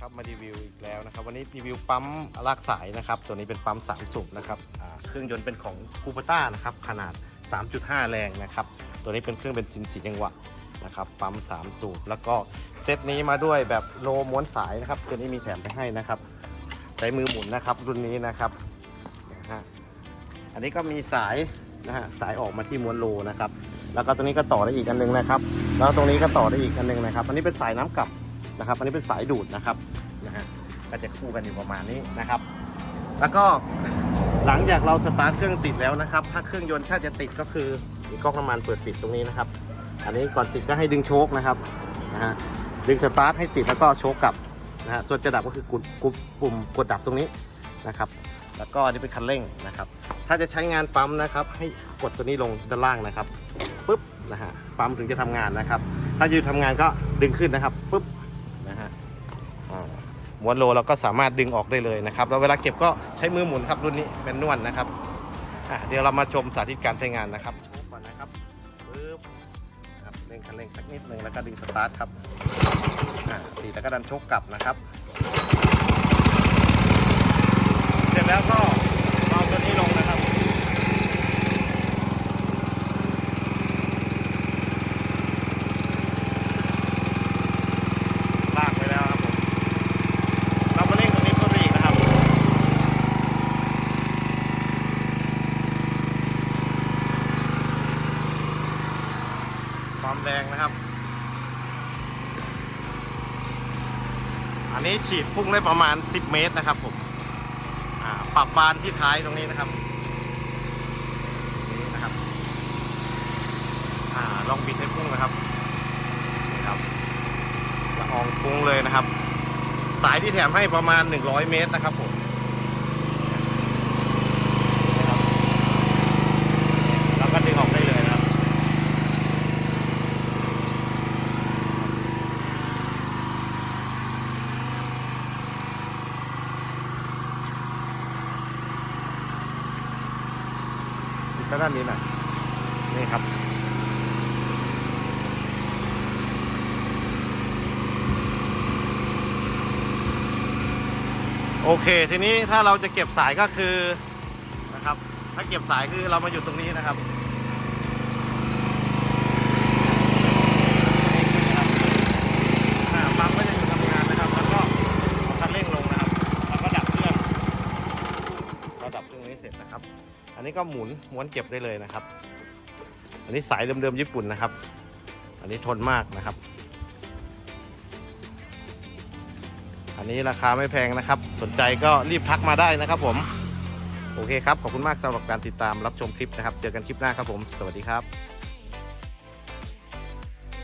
ครับมารีวิวอีกแล้วนะครับ วันนี้รีวิวปั๊มลากสายนะครับ ตัวนี้เป็นปั๊ม3สูบนะครับเครื่องยนต์เป็นของคูปต้านะครับขนาด 3.5 แรงนะครับ ตัวนี้เป็นเครื่องเป็นซินสีจังหวะนะครับปั๊ม3สูบแล้วก็เซตนี้มาด้วยแบบโลม้วนสายนะครับ ตัวนี้มีแถมไปให้นะครับใช้มือหมุนนะครับรุ่นนี้นะครับนะฮะอันนี้ก็มีสายนะฮะสายออกมาที่ม้วนโลนะครับ แล้วก็ตรงนี้ก็ต่อได้อีกอันหนึงนะครับ แล้วตรงนี้ก็ต่อได้อีกอันหนึงนะครับ อันนี้เป็นสายน้ำกลับ นะครับอันนี้เป็นสายดูดนะครับนะฮะก็จะคู่กันอยู่ประมาณนี้นะครับ แล้วก็หลังจากเราสตาร์ทเครื่องติดแล้วนะครับ ถ้าเครื่องยนต์ถ้าจะติดก็คือมีก๊อกน้ำมันเปิดปิดตรงนี้นะครับ อันนี้ก่อนติดก็ให้ดึงโชคนะครับนะฮะดึงสตาร์ทให้ติดแล้วก็โชคกลับนะฮะส่วนจะดับก็คือกดกดปุ่มกดดับตรงนี้นะครับ แล้วก็อันนี้เป็นคันเร่งนะครับ ถ้าจะใช้งานปั๊มนะครับ ให้กดตัวนี้ลงด้านล่างนะครับปุ๊บนะฮะปั๊มถึงจะทำงานนะครับ ถ้าอยู่ทำงานก็ดึงขึ้นนะครับปุ๊บ ม้วนโลเราก็สามารถดึงออกได้เลยนะครับแล้วเวลาเก็บก็ใช้มือหมุนครับรุ่นนี้เป็นนวลนะครับอะเดี๋ยวเรามาชมสาธิตการใช้งานนะครับชมก่อนนะครับปึ๊บครับเร่งคันเร่งสักนิดหนึ่งแล้วก็ดึงสตาร์ทครับอะดีแล้วก็ดันโชกกลับนะครับ เสร็จแล้วก็เอาตัวนี้ลงนะครับ ลากไปแล้วครับผม เรามาเร่งตรงนี้เพิ่มไปอีกนะครับ ความแรงนะครับ อันนี้ฉีดพุ่งได้ประมาณ 10 เมตรนะครับผมปรับบานที่ท้ายตรงนี้นะครับนี่นะครับอลองบิดให้พุ่งนะครับนี่ครับละอองฟุ้งเลยนะครับ สายที่แถมให้ประมาณ 100 เมตรนะครับผมเราก็ดึงออกได้เลยนะครับ ติ ด้านนี้หน่อยนี่ครับ โอเค ทีนี้ถ้าเราจะเก็บสายก็คือนะครับ ถ้าเก็บสายคือเรามาอยู่ตรงนี้นะครับอ่าปั๊มก็จะอยู่ทำงานนะครับ แล้วก็เอาคันเร่งลงนะครับ แล้วก็ดับเครื่องเราดับเครื่องนี้เสร็จนะครับ อันนี้ ก็หมุนม้วนเก็บได้เลยนะครับ อันนี้สายเดิมๆญี่ปุ่นนะครับ อันนี้ทนมากนะครับ อันนี้ราคาไม่แพงนะครับ สนใจก็รีบทักมาได้นะครับผมโอเคครับ ขอบคุณมากสำหรับการติดตามรับชมคลิปนะครับ เจอกันคลิปหน้าครับผม สวัสดีครับ